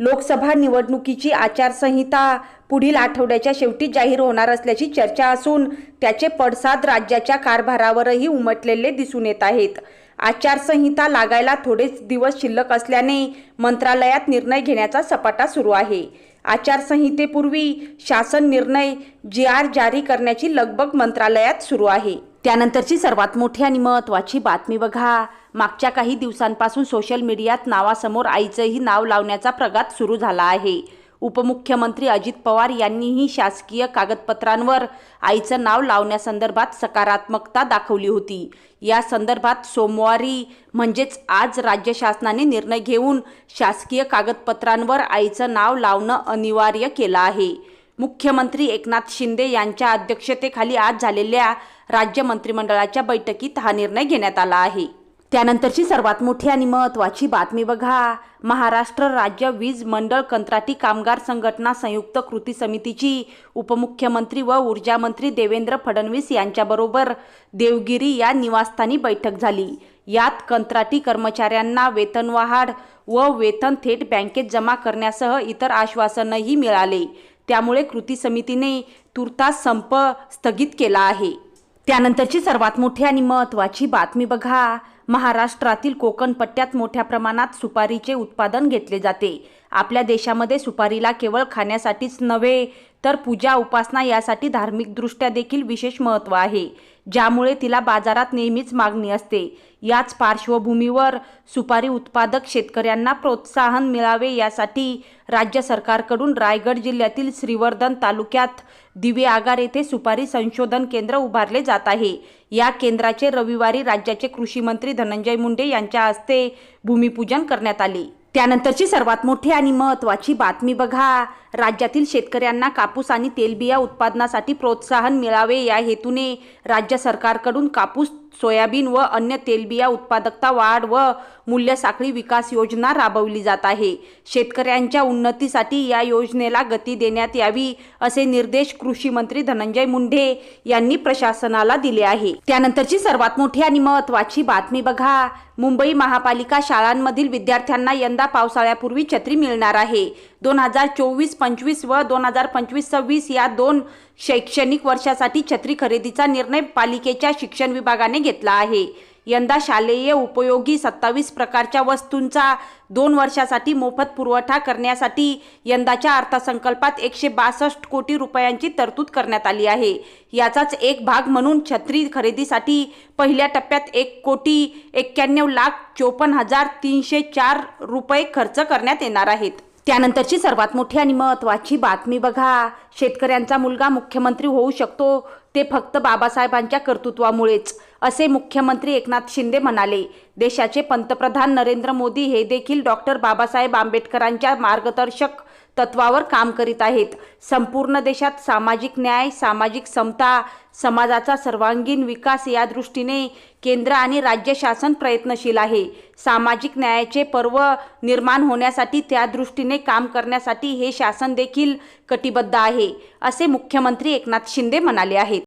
लोकसभा निवडणुकीची आचारसंहिता पुढील आठवड्याच्या शेवटी जाहीर होणार असल्याची चर्चा असून त्याचे पडसाद राज्याच्या कारभारावरही उमटलेले दिसून येत आहेत. आचारसंहिता लागायला थोडेच दिवस शिल्लक असल्याने मंत्रालयात निर्णय घेण्याचा सपाटा सुरू आहे. आचारसंहितेपूर्वी शासन निर्णय जी आर जारी करण्याची लगबग मंत्रालयात सुरू आहे. त्यानंतरची सर्वात मोठी आणि महत्त्वाची बातमी बघा. मागच्या काही दिवसांपासून सोशल मीडियात नावासमोर आईचंही नाव लावण्याचा प्रघात सुरू झाला आहे. उपमुख्यमंत्री अजित पवार यांनीही शासकीय कागदपत्रांवर आईचं नाव लावण्यासंदर्भात सकारात्मकता दाखवली होती. या संदर्भात सोमवारी म्हणजेच आज राज्य शासनाने निर्णय घेऊन शासकीय कागदपत्रांवर आईचं नाव लावणं अनिवार्य केलं आहे. मुख्यमंत्री एकनाथ शिंदे यांच्या अध्यक्षतेखाली आज झालेल्या राज्य मंत्रिमंडळाच्या बैठकीत हा निर्णय घेण्यात आला आहे. त्यानंतरची सर्वात मोठी आणि महत्त्वाची बातमी बघा. महाराष्ट्र राज्य वीज मंडळ कंत्राटी कामगार संघटना संयुक्त कृती समितीची उपमुख्यमंत्री व ऊर्जा मंत्री देवेंद्र फडणवीस यांच्याबरोबर देवगिरी या निवासस्थानी बैठक झाली. यात कंत्राटी कर्मचाऱ्यांना वेतनवाढ व वेतन थेट बँकेत जमा करण्यासह इतर आश्वासनही मिळाले. त्यामुळे कृती समितीने तुर्तास संप स्थगित केला आहे. त्यानंतरची सर्वात मोठी आणि महत्त्वाची बातमी बघा. महाराष्ट्रातील कोकण पट्ट्यात मोठ्या प्रमाणात सुपारीचे उत्पादन घेतले जाते. आपल्या देशामध्ये सुपारीला केवळ खाण्यासाठीच नव्हे तर पूजा उपासना यासाठी धार्मिकदृष्ट्या देखील विशेष महत्त्व आहे. ज्यामुळे तिला बाजारात नेहमीच मागणी असते. याच पार्श्वभूमीवर सुपारी उत्पादक शेतकऱ्यांना प्रोत्साहन मिळावे यासाठी राज्य सरकारकडून रायगड जिल्ह्यातील श्रीवर्धन तालुक्यात दिवे आगार येथे सुपारी संशोधन केंद्र उभारले जात आहे. या केंद्राचे रविवारी राज्याचे कृषी मंत्री धनंजय मुंडे यांच्या हस्ते भूमिपूजन करण्यात आले. त्यानंतरची सर्वात मोठी आणि महत्त्वाची बातमी बघा. राज्यातील शेतकऱ्यांना कापूस आणि तेलबिया उत्पादनासाठी प्रोत्साहन मिळावे या हेतूने राज्य सरकारकडून कापूस सोयाबीन व अन्य तेलबिया उत्पादकता वाढ व मूल्य साखळी विकास योजना राबवली जात आहे. शेतकऱ्यांच्या उन्नतीसाठी या योजनेला गती देण्यात यावी असे निर्देश कृषी मंत्री धनंजय मुंडे यांनी प्रशासनाला दिले आहे. त्यानंतरची सर्वात मोठी आणि महत्त्वाची बातमी बघा. मुंबई महापालिका शाळांमधील विद्यार्थ्यांना यंदा पावसाळ्यापूर्वी छत्री मिळणार आहे. दोन हजार चोवीस पंचवीस व दोन हजार पंचवीस सव्वीस या दोन शैक्षणिक वर्षासाठी छत्री खरेदीचा निर्णय पालिकेच्या शिक्षण विभागाने घेतला आहे. यंदा शालेय उपयोगी सत्तावीस प्रकारच्या वस्तूंचा दोन वर्षासाठी मोफत पुरवठा करण्यासाठी यंदाच्या अर्थसंकल्पात एकशे बासष्ट कोटी रुपयांची तरतूद करण्यात आली आहे. याचाच एक भाग म्हणून छत्री खरेदीसाठी पहिल्या टप्प्यात एक कोटी एक्क्याण्णव लाख चोपन्न हजार तीनशे चार रुपये खर्च करण्यात येणार आहेत. त्यानंतरची सर्वात मोठी आणि महत्त्वाची बातमी बघा. शेतकऱ्यांचा मुलगा मुख्यमंत्री होऊ शकतो ते फक्त बाबासाहेबांच्या कर्तृत्वामुळेच. असे मुख्यमंत्री एकनाथ शिंदे म्हणाले. देशाचे पंतप्रधान नरेंद्र मोदी हे देखील डॉक्टर बाबासाहेब आंबेडकरांच्या मार्गदर्शक तत्वावर काम करीत आहेत. संपूर्ण देशात सामाजिक न्याय सामाजिक समता समाजाचा सर्वांगीण विकास या दृष्टीने केंद्र आणि राज्य शासन प्रयत्नशील आहे. सामाजिक न्यायाचे पर्व निर्माण होण्यासाठी त्या दृष्टीने काम करण्यासाठी हे शासन देखील कटिबद्ध आहे असे मुख्यमंत्री एकनाथ शिंदे म्हणाले आहेत.